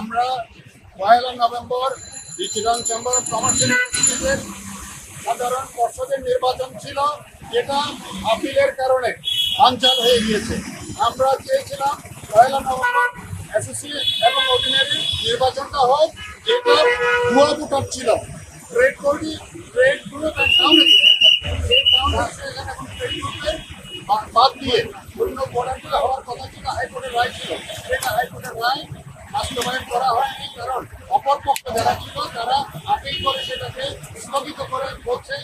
আমরা পয়লা November Chirang chamber of কমার্সের সাধারণ পর্ষদের নির্বাচন ছিল, যেটা আপিলের কারণে বানচাল হয়ে গিয়েছে। আমরা চেয়েছিলাম পয়লা নভেম্বর অ্যাসোসিয়েট এবং অর্ডিনারি নির্বাচনটা হোক, যেটা ভুয়া ভোটার ছিল। ট্রেড কর্মী ট্রেড গ্রুপ অ্যান্ড টাউন এখানে ট্রেড গ্রুপের বাদ দিয়ে অন্য ভোটারগুলো হওয়ার কথা ছিল হাইকোর্টের রায় ছিল, সেটা হাইকোর্টের রায় বাস্তবায়ন করা হয়নি, কারণ অপর পক্ষ যারা ছিল, তারা আপিল করে সেটাকে স্থগিত করে বলছে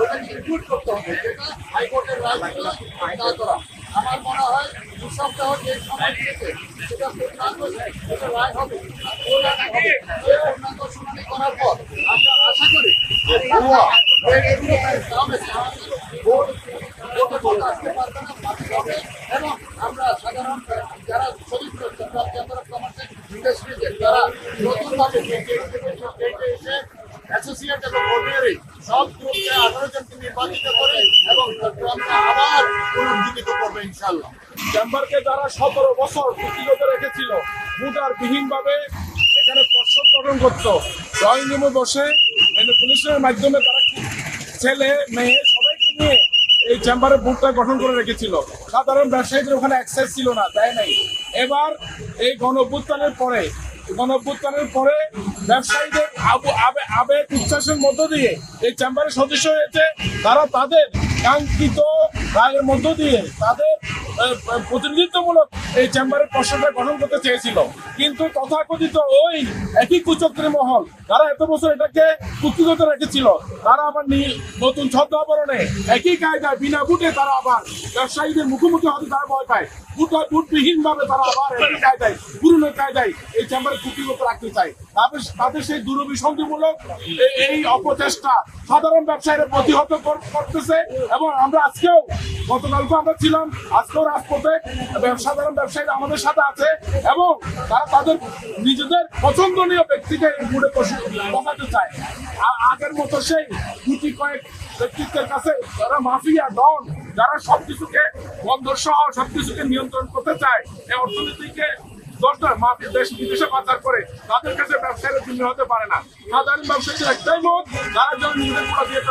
ওটাকে ইনক্লুড করতে হবে, যেটা হাইকোর্টের রায় ছিল না করা। আমার মনে হয় দু সপ্তাহ যে সময় দিয়েছে, সেটা পূর্ণাঙ্গ সেটা রায় হবে পূর্ণাঙ্গ শুনানি করার পর আমরা আশা করি এবং আমরা সাধারণ যারা চরিত্র ইন্ডাস্ট্রিতে যারা নতুনভাবে এসে অ্যাসোসিয়েট এবং অর্ডিনারি সব গ্রুপকে আঠারো জনকে নির্বাচিত করে এবং চট্টগ্রামকে আবার পুনর্জীবিত করবে ইনশাল্লাহ চেম্বারকে যারা সতেরো বছর কুটিগত রেখেছিল ভোটার এখানে গঠন করতো ড্রয়িং রুমে বসে মানে পুলিশের মাধ্যমে তারা ছেলে, মেয়ে, সবাইকে নিয়ে এই চেম্বারে বুথটা গঠন করে রেখেছিল। সাধারণ ব্যবসায়ীদের ওখানে অ্যাক্সেস ছিল না, দেয় নাই। এবার এই গণ অভ্যুত্থানের পরে গণ অভ্যুত্থানের পরে ব্যবসায়ীদের আবু আবে আবেগ, উচ্ছ্বাসের মধ্য দিয়ে এই চেম্বারের সদস্য হয়েছে। তারা তাদের কাঙ্ক্ষিত রায়ের মধ্য দিয়ে তাদের প্রতিনিধিত্বমূলক এই চেম্বারের পর্ষদটা গঠন করতে চেয়েছিল। কিন্তু তথাকথিত ওই একই কুচক্রী মহল তারা এত বছর এটাকে কুক্ষিগত রেখেছিল, তারা আবার নতুন ছদ্মাবরণে একই কায়দায় বিনা বুটে তারা আবার ব্যবসায়ীদের মুখোমুখি হতে তারা ভয় পায়। বুট বুটবিহীন ভাবে তারা আবার একই কায়দায়, পুরনো কায়দায় এই চেম্বারে কুক্ষিগত রাখতে চায়। তাদের তাদের সেই দুরভিসন্ধিমূলক এই অপচেষ্টা সাধারণ ব্যবসায়ীরা প্রতিহত কর- করতেছে এবং আমরা আজকেও গতকালকে আমরা ছিলাম, আজকেও রাজপথে সাধারণ ব্যবসায়ীরা আমাদের সাথে আছে এবং তারা তাদের নিজেদের পছন্দনীয় ব্যক্তিকে এই বুড়ে বসাতে চায়। আগের মতো সেই গুটি কয়েক ব্যক্তিত্বের কাছে যারা মাফিয়া, ডন, যারা সবকিছুকে বন্ধ সহ সবকিছুকে নিয়ন্ত্রণ করতে চায়, এই অর্থনীতিকে দশটা দেশ বিদেশে পাচার করে তাদের কাছে ব্যবসায়ীরা হতে পারে না। সাধারণ ব্যবসায়ীদের একটাই মত তারা যেন নিজেদের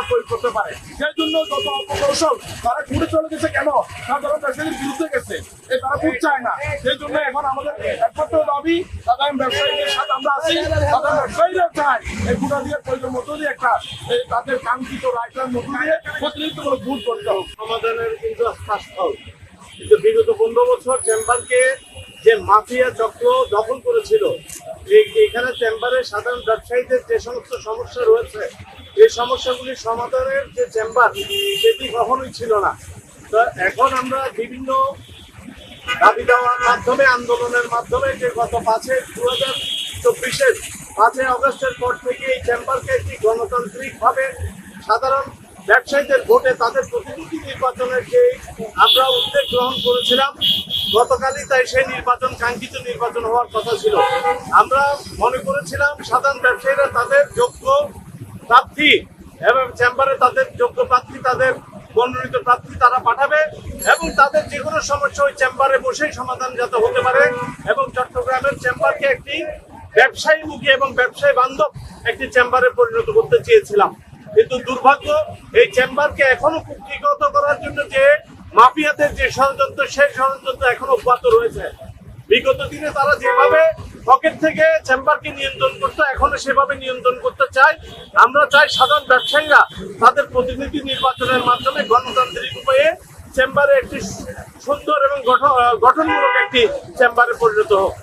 পুরো। সেই জন্য যত অপকৌশল তারা ঘুরে চলে গেছে কেন? সাধারণ তারা সেই জন্য এখন আমাদের একমাত্র দাবি, সাধারণ ব্যবসায়ীদের আমরা আছি, সাধারণ ব্যবসায়ীরা দিয়ে, প্রয়োজন মতো একটা তাদের কাঙ্ক্ষিত রায়টার মতো দিয়ে প্রতিনিধিত্বমূলক ভোট করতে হোক। সমাধানের বিগত পনেরো বছর চেম্বারকে যে মাফিয়া চক্র দখল করেছিল এখানে চেম্বারে সাধারণ ব্যবসায়ীদের যে সমস্ত সমস্যা রয়েছে, এই সমস্যাগুলি সমাধানের যে চেম্বার, সেটি কখনোই ছিল না। তো এখন আমরা বিভিন্ন দাবি দেওয়ার মাধ্যমে, আন্দোলনের মাধ্যমে যে গত পাঁচে দু হাজার চব্বিশের পাঁচই অগস্টের পর থেকে এই চেম্বারকে একটি গণতান্ত্রিকভাবে সাধারণ ব্যবসায়ীদের ভোটে তাদের প্রতিনিধি নির্বাচনের যে আমরা উদ্যোগ গ্রহণ করেছিলাম গতকালই তাই সেই নির্বাচন, কাঙ্ক্ষিত নির্বাচন হওয়ার কথা ছিল। আমরা মনে করেছিলাম সাধারণ ব্যবসায়ীরা তাদের যোগ্য প্রার্থী এবং চেম্বারে তাদের যোগ্য প্রার্থী, তাদের মনোনীত প্রার্থী তারা পাঠাবে এবং তাদের যে কোনো সমস্যা ওই চেম্বারে বসেই সমাধান যাতে হতে পারে এবং চট্টগ্রামের চেম্বারকে একটি ব্যবসায়ীমুখী এবং ব্যবসায়ী বান্ধব একটি চেম্বারে পরিণত করতে চেয়েছিলাম। কিন্তু দুর্ভাগ্য, এই চেম্বারকে এখনও কুক্ষিগত করার জন্য যে মাফিয়াদের যে ষড়যন্ত্র, সেই ষড়যন্ত্র এখন অব্যাহত রয়েছে। বিগত দিনে তারা যেভাবে পকেট থেকে চেম্বারকে নিয়ন্ত্রণ করতো, এখনও সেভাবে নিয়ন্ত্রণ করতে চায়। আমরা চাই সাধারণ ব্যবসায়ীরা তাদের প্রতিনিধি নির্বাচনের মাধ্যমে গণতান্ত্রিক উপায়ে চেম্বারে একটি সুন্দর এবং গঠনমূলক একটি চেম্বারে পরিণত হোক।